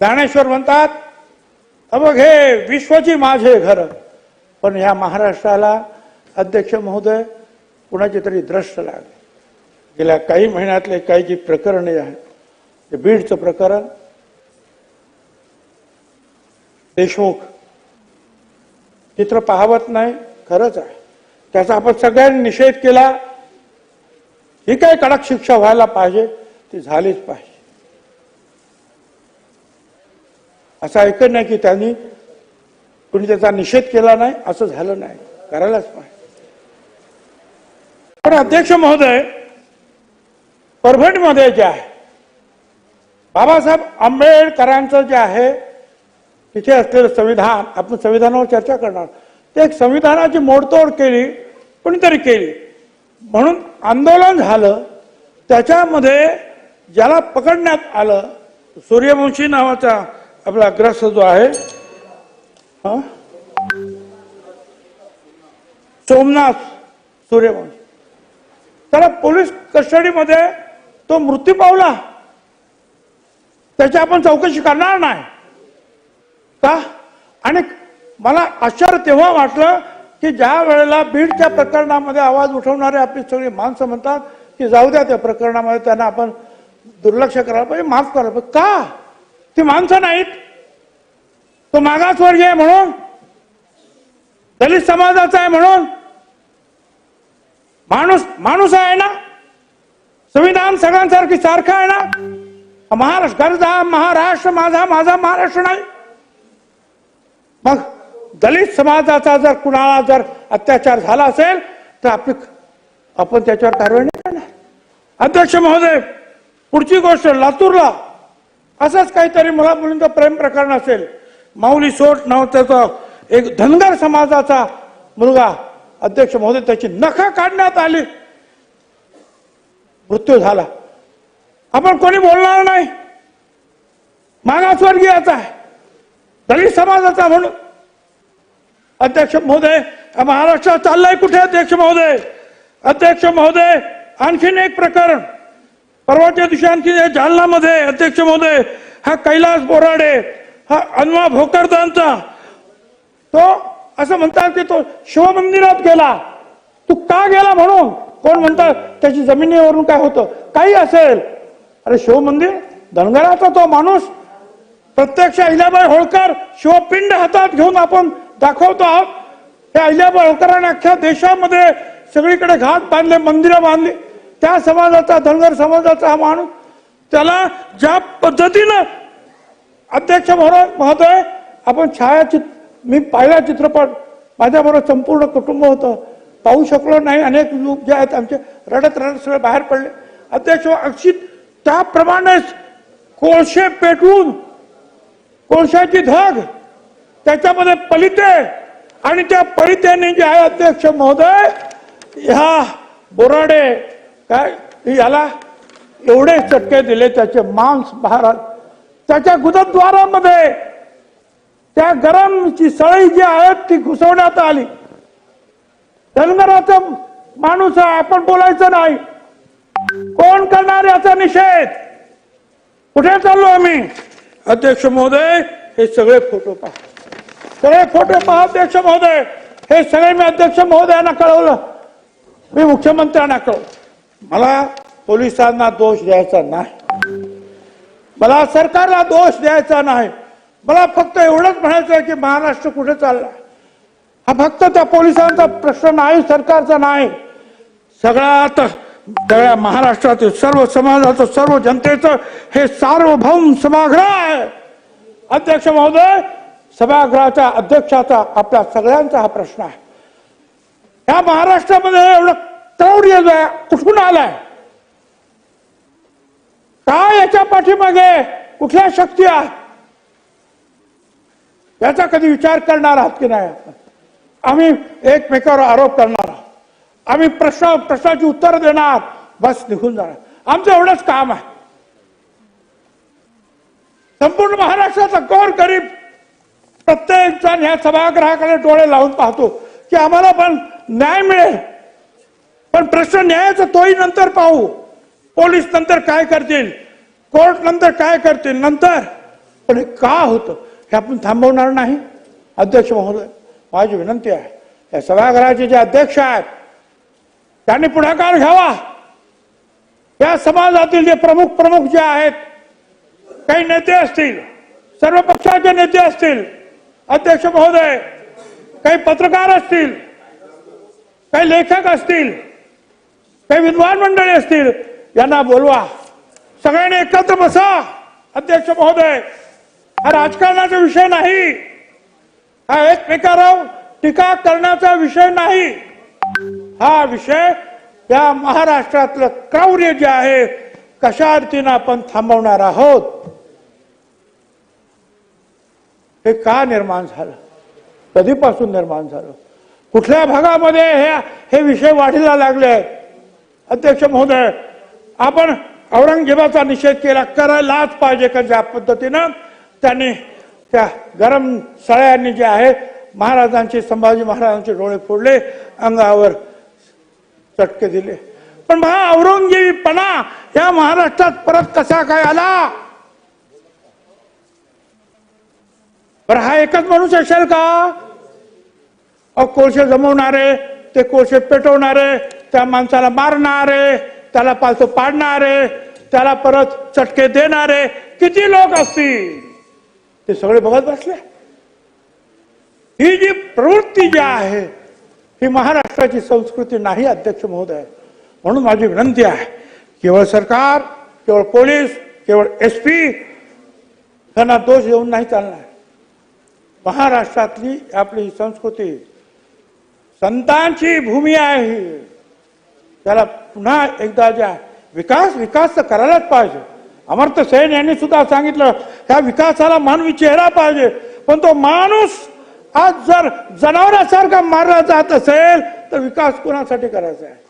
ज्ञानेश्वर म्हणतात अबघ हे विश्वची माझे घर पण ह्या महाराष्ट्राला अध्यक्ष महोदय कुणाची तरी द्रष्ट लागले. गेल्या काही महिन्यातले काही जी प्रकरणे आहेत ते बीडचं प्रकरण देशमुख चित्र पाहावत नाही खरंच आहे. त्याचा आपण सगळ्यांनी निषेध केला ही काय कडक शिक्षा व्हायला पाहिजे ती झालीच पाहिजे. असं ऐकत नाही की त्यांनी कुणी त्याचा निषेध केला नाही असं झालं नाही. करायलाच पाहिजे. पण अध्यक्ष महोदय परभणीमध्ये जे आहे बाबासाहेब आंबेडकरांचं जे आहे तिथे असलेलं संविधान आपण संविधानावर चर्चा करणार. ते एक संविधानाची मोडतोड केली कोणीतरी केली. म्हणून आंदोलन झालं त्याच्यामध्ये ज्याला पकडण्यात आलं सूर्यवंशी नावाचा आपला ग्रस्त जो आहे हा? सोमनाथ सूर्यवंश. त्याला पोलीस कस्टडीमध्ये तो मृत्यू पावला. त्याची आपण चौकशी करणार नाही. का? आणि मला आश्चर्य तेव्हा वाटलं की ज्या वेळेला बीडच्या प्रकरणामध्ये आवाज उठवणारे आपली सगळी माणसं म्हणतात की जाऊ द्या त्या प्रकरणामध्ये त्यांना आपण दुर्लक्ष करायला पाहिजे माफ करायला पाहिजे. का? ती माणसं नाहीत. तो मागासवर्गीय आहे म्हणून दलित समाजाचा आहे म्हणून माणूस माणूस आहे ना? संविधान सगळ्यांसारखी सारखं आहे ना? महाराष्ट्र गरजा महाराष्ट्र माझा माझा महाराष्ट्र नाही. मग दलित समाजाचा जर कुणाला जर अत्याचार झाला असेल तर आपली आपण त्याच्यावर कारवाई नाही करणार. अध्यक्ष महोदय पुढची गोष्ट लातूरला. असंच काहीतरी मुला मुलींचं प्रेम प्रकरण असेल. माऊली सोट नाव त्याचा एक धनगर समाजाचा मुलगा अध्यक्ष महोदय त्याची नखा काढण्यात आली. मृत्यू झाला. आपण कोणी बोलणार नाही. मागासवर्गीयाचा आहे. दलित समाजाचा म्हणून. अध्यक्ष महोदय हा महाराष्ट्रात चाललाय कुठे अध्यक्ष महोदय? अध्यक्ष महोदय आणखीन एक प्रकरण. परवाच्या दिवशी आणखी जालनामध्ये अध्यक्ष महोदय हा कैलास बोराडे हा अन्वा भोकरदांचा तो असं म्हणतात की तो शिवमंदिरात गेला. तू का गेला म्हणून? कोण म्हणतात त्याची जमिनीवरून काय होतं? काही असेल. अरे शिवमंदिर? धनगराचा तो माणूस? प्रत्यक्ष अहिल्याबाई होळकर शिवपिंड हातात घेऊन आपण दाखवतो आहोत. हे अहिल्याबाई होळकरांनी अख्ख्या देशामध्ये सगळीकडे घाट बांधले मंदिरं बांधली. त्या समाजाचा धनगर समाजाचा हा माणूस त्याला ज्या पद्धतीनं अध्यक्ष महोदय महोदय आपण छायाचित्र मी पाहिला चित्रपट माझ्याबरोबर संपूर्ण कुटुंब होतं. पाहू शकलो नाही अनेक लोक जे आहेत आमचे रडत रडत सगळे बाहेर पडले. अध्यक्ष अक्षित त्याप्रमाणेच कोळशे पेटवून कोळशाची धग त्याच्यामध्ये पलिते आणि त्या पलित्याने जे आहे अध्यक्ष महोदय ह्या बोराडे काय? याला एवढे चटके दिले त्याचे मांस आले. त्याच्या गुदद्वारामध्ये त्या गरमची सळई जी आहे ती घुसवण्यात आली. धनगराचा माणूस आहे आपण बोलायचं नाही. कोण करणार याचा निषेध? कुठे चाललो आम्ही? अध्यक्ष महोदय हे सगळे फोटो पहा. सगळे फोटो पहा अध्यक्ष महोदय. हे सगळे मी अध्यक्ष महोदयांना कळवलं. मी मुख्यमंत्र्यांना कळवलं. मला पोलिसांना दोष द्यायचा नाही. मला सरकारला दोष द्यायचा नाही. मला फक्त एवढंच म्हणायचं आहे की महाराष्ट्र कुठे चालला हा फक्त त्या पोलिसांचा प्रश्न नाही सरकारचा नाही. सगळ्यात सगळ्या महाराष्ट्रातील सर्व समाजाचं सर्व जनतेचं हे सार्वभौम सभागृह आहे. अध्यक्ष महोदय सभागृहाच्या अध्यक्षाचा आपल्या सगळ्यांचा हा प्रश्न आहे. या महाराष्ट्रामध्ये एवढं शौर्य कुठून आलाय? काय याच्या पाठीमागे कुठल्या शक्ती आहे याचा कधी विचार करणार आहात की नाही आम्ही एकमेकावर आरोप करणार आहोत. आम्ही प्रश्न प्रश्नाची उत्तर देणार बस निघून जाणार. आमचं एवढंच काम आहे. संपूर्ण महाराष्ट्राचा कोर गरीब प्रत्येक जण ह्या सभागृहाकडे डोळे लावून पाहतो की आम्हाला पण न्याय मिळेल. पण प्रश्न न्यायाचा तोही नंतर पाहू. पोलीस नंतर काय करतील? कोर्ट नंतर काय करतील? नंतर. पण हे का होतं? हे आपण थांबवणार नाही. अध्यक्ष महोदय माझी विनंती आहे या सभागृहाचे जे अध्यक्ष आहेत त्यांनी पुढाकार घ्यावा. या समाजातील जे प्रमुख प्रमुख जे आहेत काही नेते असतील सर्व पक्षाचे नेते असतील अध्यक्ष महोदय काही पत्रकार असतील काही लेखक असतील काही विद्वान मंडळी असतील यांना बोलवा. सगळ्यांनी एकत्र बसा अध्यक्ष महोदय. हा राजकारणाचा विषय नाही. हा एकमेकावर टीका करण्याचा विषय नाही. हा विषय या महाराष्ट्रातलं क्रौर्य जे आहे कशा अर्थीनं आपण थांबवणार आहोत? हे का निर्माण झालं? कधीपासून निर्माण झालं? कुठल्या भागामध्ये हे हे विषय वाढीला लागले अध्यक्ष महोदय आपण औरंगजेबाचा निषेध केला करायलाच पाहिजे का ज्या पद्धतीनं? त्यांनी त्या गरम सळ्यांनी जे आहे महाराजांचे संभाजी महाराजांचे डोळे फोडले अंगावर चटके दिले. पण महा औरंगजेबीपणा या महाराष्ट्रात परत कसा काय आला? बरं हा एकच माणूस असेल का? अ कोळसे जमवणारे ते कोळशे पेटवणारे त्या माणसाला मारणारे त्याला पालतो पाडणारे त्याला परत चटके देणारे किती लोक असतील? ते सगळे बघत बसले. ही जी प्रवृत्ती जी आहे ही महाराष्ट्राची संस्कृती नाही अध्यक्ष महोदय. म्हणून माझी विनंती आहे केवळ सरकार केवळ पोलीस केवळ एस पी यांना दोष येऊन नाही चालणार. महाराष्ट्रातली आपली संस्कृती संतांची भूमी आहे ही. त्याला पुन्हा एकदा ज्या विकास विकास तर करायलाच पाहिजे. अमर्थ सेन यांनी सुद्धा सांगितलं त्या विकासाला मानवी चेहरा पाहिजे. पण तो माणूस आज जर जनावरासारखा मारला जात असेल तर विकास कोणासाठी करायचा आहे?